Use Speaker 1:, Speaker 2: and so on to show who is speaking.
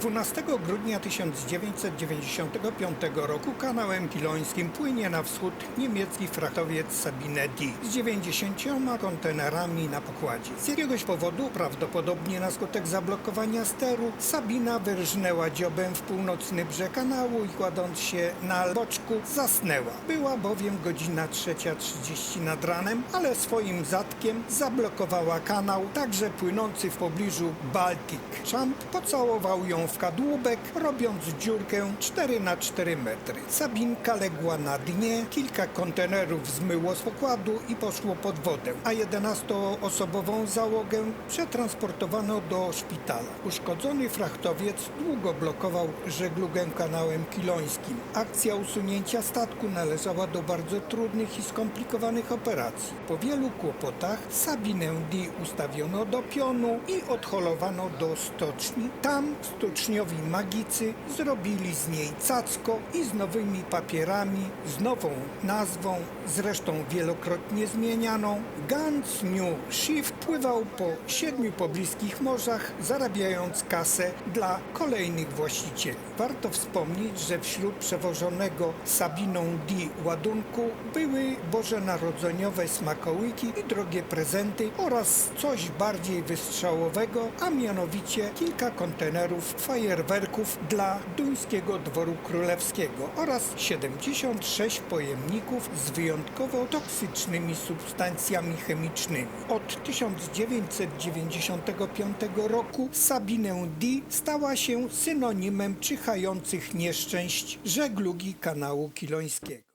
Speaker 1: 12 grudnia 1995 roku kanałem kilońskim płynie na wschód niemiecki frachtowiec Sabine D. z 90 kontenerami na pokładzie. Z jakiegoś powodu, prawdopodobnie na skutek zablokowania steru, Sabina wyrżnęła dziobem w północny brzeg kanału i kładąc się na boczku zasnęła. Była bowiem godzina 3.30 nad ranem, ale swoim zatkiem zablokowała kanał, także płynący w pobliżu Baltic. Champ pocałował ją w kadłubek, robiąc dziurkę 4 na 4 metry. Sabinka legła na dnie, kilka kontenerów zmyło z pokładu i poszło pod wodę, a 11-osobową załogę przetransportowano do szpitala. Uszkodzony frachtowiec długo blokował żeglugę kanałem kilońskim. Akcja usunięcia statku należała do bardzo trudnych i skomplikowanych operacji. Po wielu kłopotach Sabinę D ustawiono do pionu i odholowano do stoczni. Tam stoczniowi magicy zrobili z niej cacko i z nowymi papierami, z nową nazwą, zresztą wielokrotnie zmienianą. Ganz New Schiff pływał po siedmiu pobliskich morzach, zarabiając kasę dla kolejnych właścicieli. Warto wspomnieć, że wśród przewożonego Sabiną D ładunku były bożonarodzeniowe smakołyki i drogie prezenty oraz coś bardziej wystrzałowego, a mianowicie kilka kontenerów fajerwerków dla duńskiego dworu królewskiego oraz 76 pojemników z wyjątkowo toksycznymi substancjami chemicznymi. Od 1995 roku Sabinę D stała się synonimem czyhających nieszczęść żeglugi kanału kilońskiego.